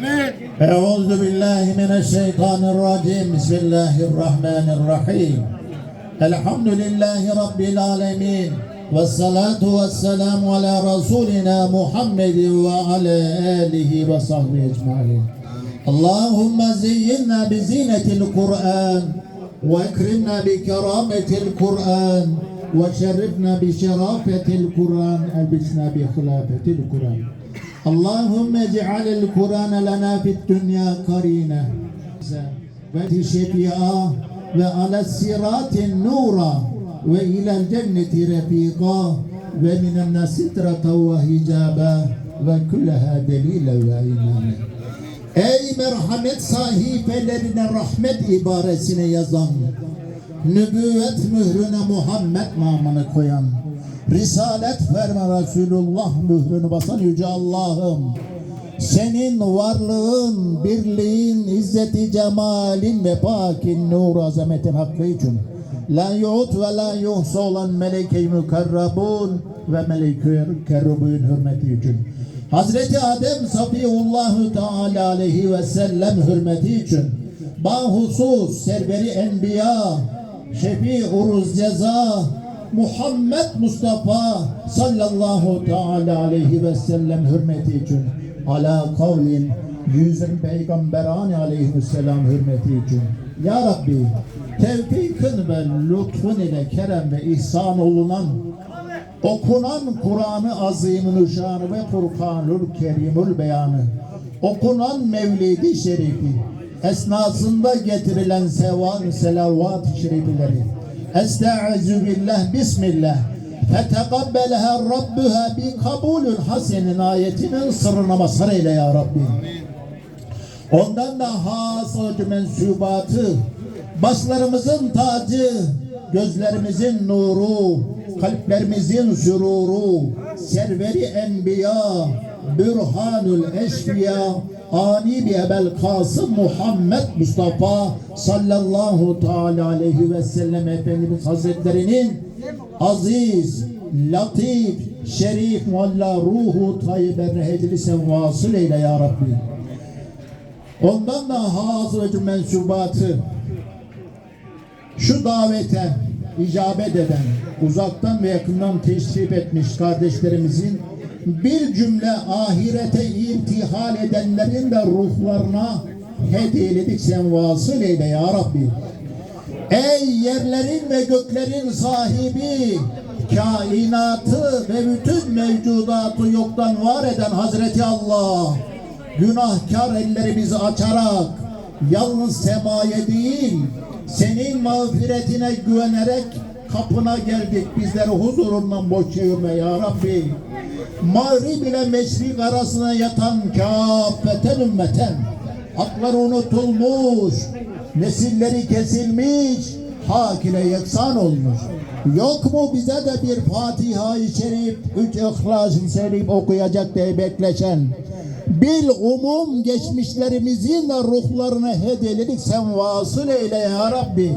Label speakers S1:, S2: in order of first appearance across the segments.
S1: Amin.
S2: أعوذ بالله من الشيطان الرجيم بسم الله الرحمن الرحيم الحمد لله رب العالمين والصلاة والسلام على رسولنا محمد وعلى آله وصحبه أجمعين اللهم زينا بزينة القرآن واكرمنا بكرامة القرآن وشرفنا بشرافة القرآن ألبسنا بخلافة القرآن Allahümme cealel Kur'an lana fid dünya karine ve şefi'a ve ala siratin nura ve ilel cenneti refika ve minen nasitrata ve hicaba ve külleha delile ve imame. Ey merhamet sahifelerine rahmet ibaresine yazan, nübüvvet mührüne Muhammed namını koyan, Risalet verme Resulullah mührünü basan Yüce Allah'ım, senin varlığın, birliğin, izzeti cemalin ve pakin nur azametin hakkı için. La yu'ut ve la yuhsa olan meleke-i mükerrabun ve meleke-i kerrubun hürmeti için. Hazreti Adem Safiyullahu Teala aleyhi ve sellem hürmeti için. Bahusus serveri enbiya şefi uruz ceza Muhammed Mustafa sallallahu teala aleyhi ve sellem hürmeti için ala kavlin yüzün peygamberani aleyhisselam hürmeti için. Ya Rabbi tevfikin ve lütfun ile kerem ve ihsan olunan okunan Kur'an-ı Azim'in şanı ve Furkanul Kerimül beyanı okunan Mevlid-i Şerifi esnasında getirilen sevan selavat-ı şerifleri Estaizu billah bismillah fetegabbelha rabbuha bi kabulül hasenin ayetinin sırrına mazhar eyle ya Rabbi. Ondan da hasıcı mensubatı, başlarımızın tacı, gözlerimizin nuru, kalplerimizin süruru, serveri enbiya, bürhanül eşfiya, ani bir ebel Kasım Muhammed Mustafa sallallahu teala aleyhi ve sellem Efendimiz Hazretlerinin aziz, latif, şerif, mualla ruhu tayyibe rehedili sevvasıl eyle ya Rabbi. Ondan da hazır mensubatı şu davete icabet eden, uzaktan ve yakından teşrif etmiş kardeşlerimizin bir cümle ahirete irtihal edenlerin de ruhlarına hediyeledik sen vasıl eyle ya Rabbi. Ey yerlerin ve göklerin sahibi, kainatı ve bütün mevcudatı yoktan var eden Hazreti Allah, günahkar ellerimizi açarak, yalnız semaya değil, senin mağfiretine güvenerek kapına geldik. Bizleri huzurundan boş çevirme ya Rabbi. Mağrib ile meşrik arasına yatan kâffeten ümmeten, hakları unutulmuş, nesilleri kesilmiş, hak ile yeksan olmuş. Yok mu bize de bir Fatiha-i Şerif, üç İhlas-ı Şerif okuyacak diye bekleşen, bil umum geçmişlerimizin de ruhlarına hediyeledik sen vasıl eyle ya Rabbi.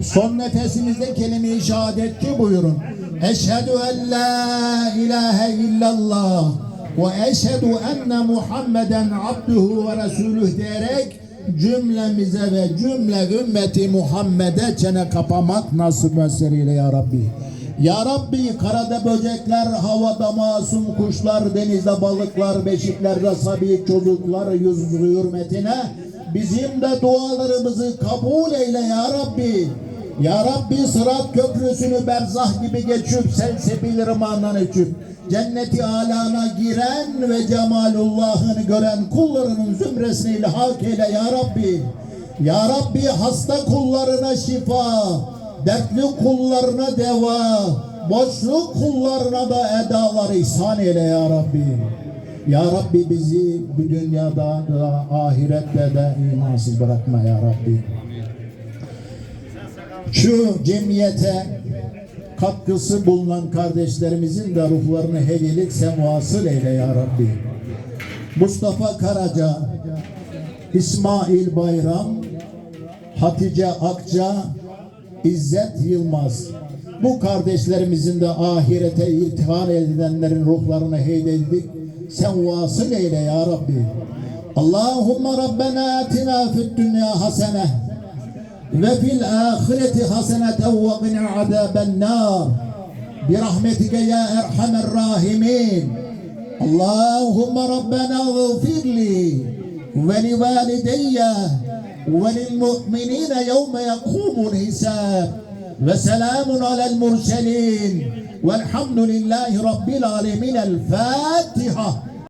S2: Son nefesimizde kelime-i şehadetçi buyurun. En la ilahe illallah ve eşhedü enne Muhammeden abduhu ve resuluh diyerek cümlemize ve cümle ümmeti Muhammed'e çene kapamak nasip mesleğiyle ya Rabbi. Ya Rabbi karada böcekler, havada masum kuşlar, denizde balıklar, beşiklerde sabi çocuklar yüzü hürmetine bizim de dualarımızı kabul eyle ya Rabbi. Ya Rabbi sırat köprüsünü berzah gibi geçip selsebil ırmağından içip cenneti alana giren ve cemalullah'ını gören kullarının zümresine ilhak eyle ya Rabbi. Ya Rabbi hasta kullarına şifa, dertli kullarına deva, boşluk kullarına da edalar ihsan eyle ya Rabbi. Ya Rabbi bizi bu dünyada da ahirette de imansız bırakma ya Rabbi. Şu cemiyete katkısı bulunan kardeşlerimizin de ruhlarını hediyelik sen vasıl eyle ya Rabbi. Mustafa Karaca, İsmail Bayram, Hatice Akça, İzzet Yılmaz. Bu kardeşlerimizin de ahirete irtihal edenlerin ruhlarını heyledik. sen vasıl eyle ya Rabbi. Allahümme Rabbena atina fid dünya hasene وفي الآخرة حسنة وقنا عذاب النار. برحمتك يا أرحم الراحمين. اللهم ربنا اغفر لي ولوالدي وللمؤمنين يوم يقوم الحساب. وسلام على المرسلين. والحمد لله رب العالمين. الفاتحة.